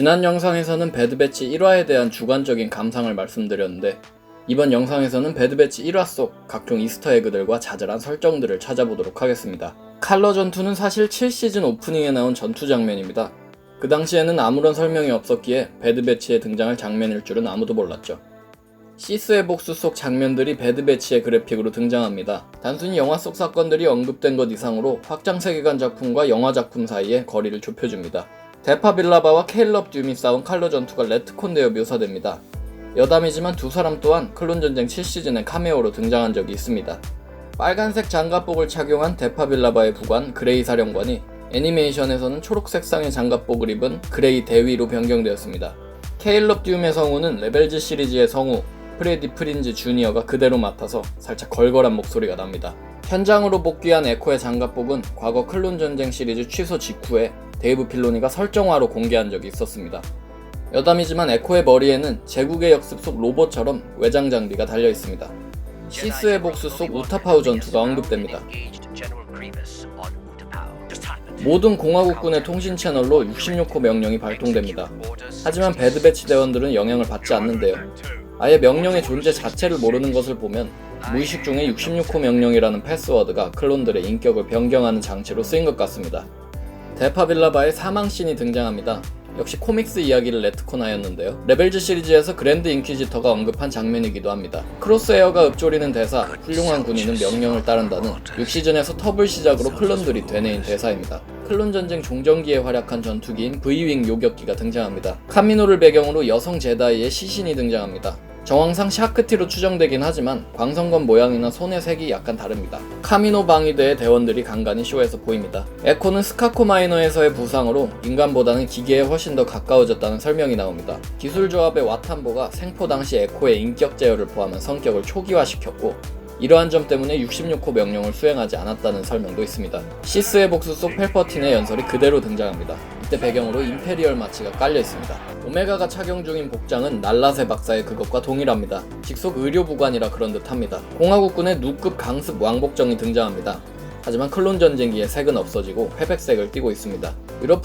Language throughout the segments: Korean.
지난 영상에서는 배드배치 1화에 대한 주관적인 감상을 말씀드렸는데 이번 영상에서는 배드배치 1화 속 각종 이스터에그들과 자잘한 설정들을 찾아보도록 하겠습니다. 칼러 전투는 사실 7시즌 오프닝에 나온 전투 장면입니다. 그 당시에는 아무런 설명이 없었기에 배드배치에 등장할 장면일 줄은 아무도 몰랐죠. 시스의 복수 속 장면들이 배드배치의 그래픽으로 등장합니다. 단순히 영화 속 사건들이 언급된 것 이상으로 확장 세계관 작품과 영화 작품 사이에 거리를 좁혀줍니다. 데파 빌라바와 케일럽 듀미 싸운 칼로 전투가 레트콘되어 묘사됩니다. 여담이지만 두 사람 또한 클론 전쟁 7시즌에 카메오로 등장한 적이 있습니다. 빨간색 장갑복을 착용한 데파 빌라바의 부관 그레이 사령관이 애니메이션에서는 초록색 상의 장갑복을 입은 그레이 대위로 변경되었습니다. 케일럽 듀움의 성우는 레벨즈 시리즈의 성우 프레디 프린즈 주니어가 그대로 맡아서 살짝 걸걸한 목소리가 납니다. 현장으로 복귀한 에코의 장갑복은 과거 클론 전쟁 시리즈 취소 직후에 데이브 필로니가 설정화로 공개한 적이 있었습니다. 여담이지만 에코의 머리에는 제국의 역습 속 로봇처럼 외장 장비가 달려 있습니다. 시스의 복수 속 우타파우 전투가 언급됩니다. 모든 공화국군의 통신 채널로 66호 명령이 발동됩니다. 하지만 배드배치 대원들은 영향을 받지 않는데요. 아예 명령의 존재 자체를 모르는 것을 보면 무의식 중에 66호 명령이라는 패스워드가 클론들의 인격을 변경하는 장치로 쓰인 것 같습니다. 데파빌라바의 사망신이 등장합니다. 역시 코믹스 이야기를 레트콘하였는데요. 레벨즈 시리즈에서 그랜드 인퀴지터가 언급한 장면이기도 합니다. 크로스에어가 읊조리는 대사, 훌륭한 군인은 명령을 따른다는 6시즌에서 터블 시작으로 클론들이 되뇌인 대사입니다. 클론 전쟁 종전기에 활약한 전투기인 V윙 요격기가 등장합니다. 카미노를 배경으로 여성 제다이의 시신이 등장합니다. 정황상 샤크티로 추정되긴 하지만 광선검 모양이나 손의 색이 약간 다릅니다. 카미노 방위대의 대원들이 간간히 쇼에서 보입니다. 에코는 스카코 마이너에서의 부상으로 인간보다는 기계에 훨씬 더 가까워졌다는 설명이 나옵니다. 기술 조합의 와탄보가 생포 당시 에코의 인격 제어를 포함한 성격을 초기화시켰고 이러한 점 때문에 66호 명령을 수행하지 않았다는 설명도 있습니다. 시스의 복수 속 펠퍼틴의 연설이 그대로 등장합니다. 이때 배경으로 임페리얼 마치가 깔려 있습니다. 오메가가 착용 중인 복장은 날라세 박사의 그것과 동일합니다. 직속 의료부관이라 그런 듯합니다. 공화국군의 누급 강습 왕복정이 등장합니다. 하지만 클론 전쟁기의 색은 없어지고 회백색을 띠고 있습니다.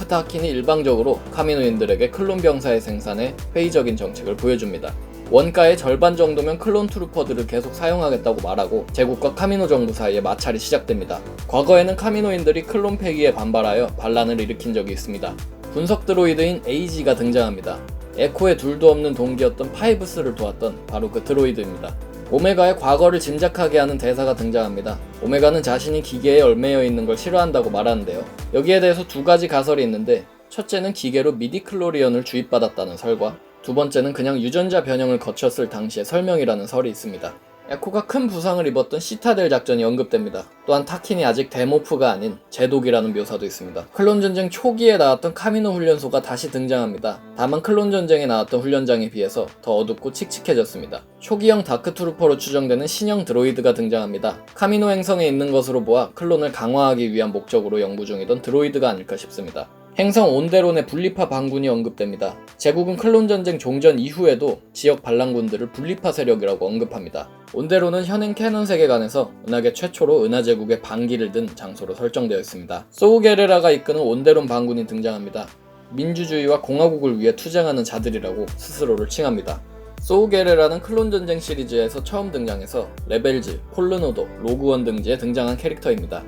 하킨이 일방적으로 카미노인들에게 클론 병사의 생산에 회의적인 정책을 보여줍니다. 원가의 절반 정도면 클론 트루퍼들을 계속 사용하겠다고 말하고 제국과 카미노 정부 사이에 마찰이 시작됩니다. 과거에는 카미노인들이 클론 폐기에 반발하여 반란을 일으킨 적이 있습니다. 분석 드로이드인 AG가 등장합니다. 에코의 둘도 없는 동기였던 파이브스를 도왔던 바로 그 드로이드입니다. 오메가의 과거를 짐작하게 하는 대사가 등장합니다. 오메가는 자신이 기계에 얽매여 있는 걸 싫어한다고 말하는데요. 여기에 대해서 두 가지 가설이 있는데 첫째는 기계로 미디클로리언을 주입받았다는 설과 두 번째는 그냥 유전자 변형을 거쳤을 당시의 설명이라는 설이 있습니다. 에코가 큰 부상을 입었던 시타델 작전이 언급됩니다. 또한 타킨이 아직 데모프가 아닌 제독이라는 묘사도 있습니다. 클론 전쟁 초기에 나왔던 카미노 훈련소가 다시 등장합니다. 다만 클론 전쟁에 나왔던 훈련장에 비해서 더 어둡고 칙칙해졌습니다. 초기형 다크트루퍼로 추정되는 신형 드로이드가 등장합니다. 카미노 행성에 있는 것으로 보아 클론을 강화하기 위한 목적으로 연구 중이던 드로이드가 아닐까 싶습니다. 행성 온데론의 분리파 반군이 언급됩니다. 제국은 클론 전쟁 종전 이후에도 지역 반란군들을 분리파 세력이라고 언급합니다. 온데론은 현행 캐논 세계관에서 은하계 최초로 은하 제국의 반기를 든 장소로 설정되어 있습니다. 소우 게레라가 이끄는 온데론 반군이 등장합니다. 민주주의와 공화국을 위해 투쟁하는 자들이라고 스스로를 칭합니다. 소우게레라는 클론 전쟁 시리즈에서 처음 등장해서 레벨즈, 콜르노도, 로그원 등지에 등장한 캐릭터입니다.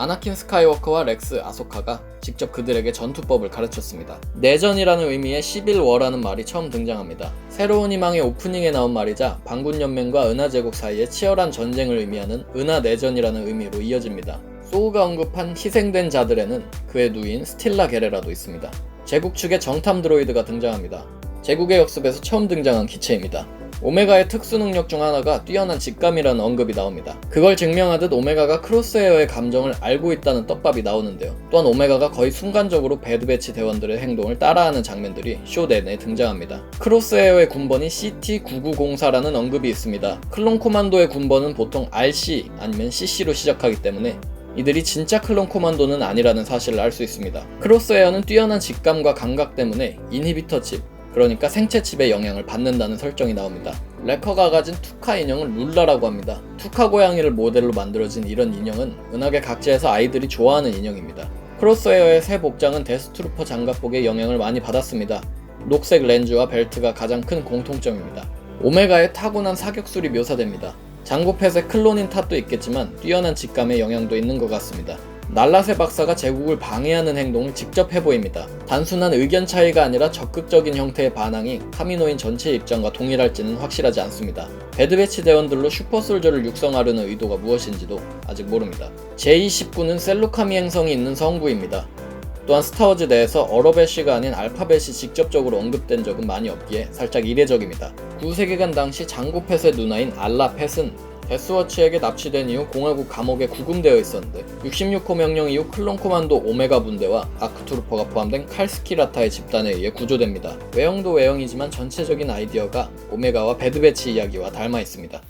아나킨 스카이워커와 렉스 아소카가 직접 그들에게 전투법을 가르쳤습니다. 내전이라는 의미의 11워라는 말이 처음 등장합니다. 새로운 희망의 오프닝에 나온 말이자 반군연맹과 은하제국 사이의 치열한 전쟁을 의미하는 은하내전이라는 의미로 이어집니다. 소우가 언급한 희생된 자들에는 그의 누인 스틸라 게레라도 있습니다. 제국 측의 정탐 드로이드가 등장합니다. 제국의 역습에서 처음 등장한 기체입니다. 오메가의 특수 능력 중 하나가 뛰어난 직감이라는 언급이 나옵니다. 그걸 증명하듯 오메가가 크로스에어의 감정을 알고 있다는 떡밥이 나오는데요. 또한 오메가가 거의 순간적으로 배드배치 대원들의 행동을 따라하는 장면들이 쇼 내내 등장합니다. 크로스에어의 군번이 CT9904라는 언급이 있습니다. 클론 코만도의 군번은 보통 RC 아니면 CC로 시작하기 때문에 이들이 진짜 클론 코만도는 아니라는 사실을 알 수 있습니다. 크로스에어는 뛰어난 직감과 감각 때문에 인히비터 칩, 그러니까 생체 칩의 영향을 받는다는 설정이 나옵니다. 레커가 가진 투카 인형을 룰라라고 합니다. 투카 고양이를 모델로 만들어진 이런 인형은 은하계 각지에서 아이들이 좋아하는 인형입니다. 크로스웨어의 새 복장은 데스트루퍼 장갑복의 영향을 많이 받았습니다. 녹색 렌즈와 벨트가 가장 큰 공통점입니다. 오메가의 타고난 사격술이 묘사됩니다. 장고펫의 클론인 탓도 있겠지만 뛰어난 직감의 영향도 있는 것 같습니다. 날라세 박사가 제국을 방해하는 행동을 직접 해보입니다. 단순한 의견 차이가 아니라 적극적인 형태의 반항이 카미노인 전체 입장과 동일할지는 확실하지 않습니다. 배드배치 대원들로 슈퍼솔저를 육성하려는 의도가 무엇인지도 아직 모릅니다. 제29는 셀루카미 행성이 있는 성구입니다. 또한 스타워즈 내에서 어러벳시가 아닌 알파벳이 직접적으로 언급된 적은 많이 없기에 살짝 이례적입니다. 구세계관 당시 장고 펫의 누나인 알라 펫은 데스워치에게 납치된 이후 공화국 감옥에 구금되어 있었는데 66호 명령 이후 클론 코만도 오메가 분대와 아크투루퍼가 포함된 칼스키라타의 집단에 의해 구조됩니다. 외형도 외형이지만 전체적인 아이디어가 오메가와 배드배치 이야기와 닮아 있습니다.